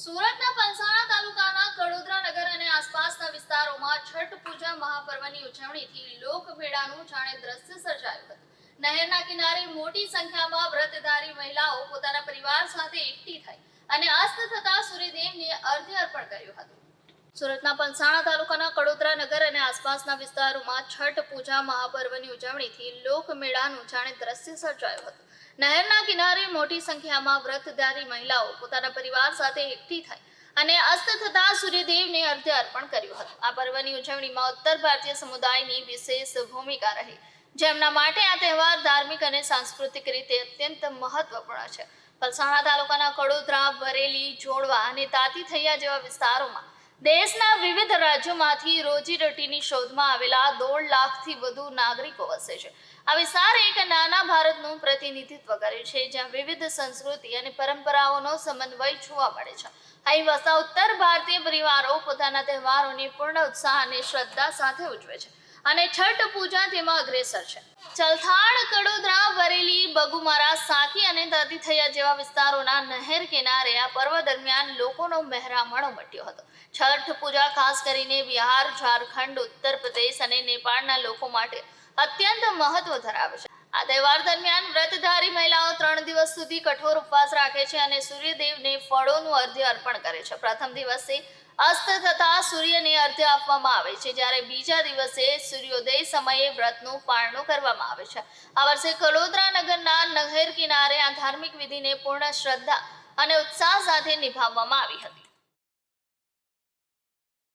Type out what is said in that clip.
સુરતના પંસાણા તાલુકાના કડોદરા નગર અને આસપાસના વિસ્તારોમાં છઠ પૂજા મહાપર્વની ઉજવણીથી લોકમેળાનું જાણે દ્રશ્ય સર્જાયું હતું. નહેરના કિનારે મોટી સંખ્યામાં વ્રતધારી મહિલાઓ પોતાના પરિવાર સાથે એકઠી થઈ અને અસ્ત થતા સૂર્યદેવને અર્ધ્ય અર્પણ કર્યું હતું. સુરતના પંસાણા તાલુકાના કડોદરા નગર અને આસપાસના વિસ્તારોમાં છઠ પૂજા મહાપર્વની ઉજવણીથી લોકમેળાનું જાણે દ્રશ્ય સર્જાયું હતું. નહેરના કિનારે મોટી સંખ્યામાં વ્રતધારી મહિલાઓ પોતાના પરિવાર સાથે એકઠી થઈ અને અસ્ત થતા સૂર્યદેવને અર્ધ્ય અર્પણ કર્યું હતું. આ પર્વની ઉજવણીમાં ઉત્તર ભારતીય સમુદાયની વિશેષ ભૂમિકા રહી. જેમના માટે આ તહેવાર ધાર્મિક અને સાંસ્કૃતિક રીતે અત્યંત મહત્વપૂર્ણ છે. પલસાણા તાલુકાના કડોદરા, બરેલી, જોડવા અને તાતી થૈયા જેવા વિસ્તારોમાં દેશના વિવિધ રાજ્યોમાંથી રોજીરોટીની શોધમાં આવેલા દોઢ લાખથી વધુ નાગરિકો વસે છે. આ વિસ્તાર એક નાના ભારતનું પ્રતિનિધિત્વ કરે છે, જ્યાં વિવિધ સંસ્કૃતિ અને પરંપરાઓનો સમન્વય જોવા મળે છે. અહીં વસતા ઉત્તર ભારતીય પરિવારો પોતાના તહેવારોની પૂર્ણ ઉત્સાહ અને શ્રદ્ધા સાથે ઉજવે છે અને છઠ પૂજા તેમાં અગ્રેસર છે. ચલથાણ, કડોદરા, વરેલી, બગુમારા સાકી અને દાદી જેવા વિસ્તારોના નહેર કિનારે આ પર્વ દરમિયાન લોકોનો મહેરામણ ઉમટ્યો હતો. છઠ પૂજા ખાસ કરીને બિહાર, ઝારખંડ, ઉત્તર પ્રદેશ અને નેપાળના લોકો માટે અત્યંત મહત્વ ધરાવે છે. આ તહેવાર દરમિયાન વ્રતધારી મહિલાઓ ત્રણ દિવસ સુધી કઠોર ઉપવાસ રાખે છે અને સૂર્યદેવને ફળોનું અર્ધ્ય અર્પણ કરે છે. પ્રથમ દિવસે અસ્ત થતા સૂર્યને અર્ધ્ય આપવામાં આવે છે, જ્યારે બીજા દિવસે સૂર્યોદય સમયે વ્રતનું પારણું કરવામાં આવે છે. આ વર્ષે કલોદરા નગરના નહેર કિનારે આ ધાર્મિક વિધિને પૂર્ણ શ્રદ્ધા અને ઉત્સાહ સાથે નિભાવવામાં આવી હતી.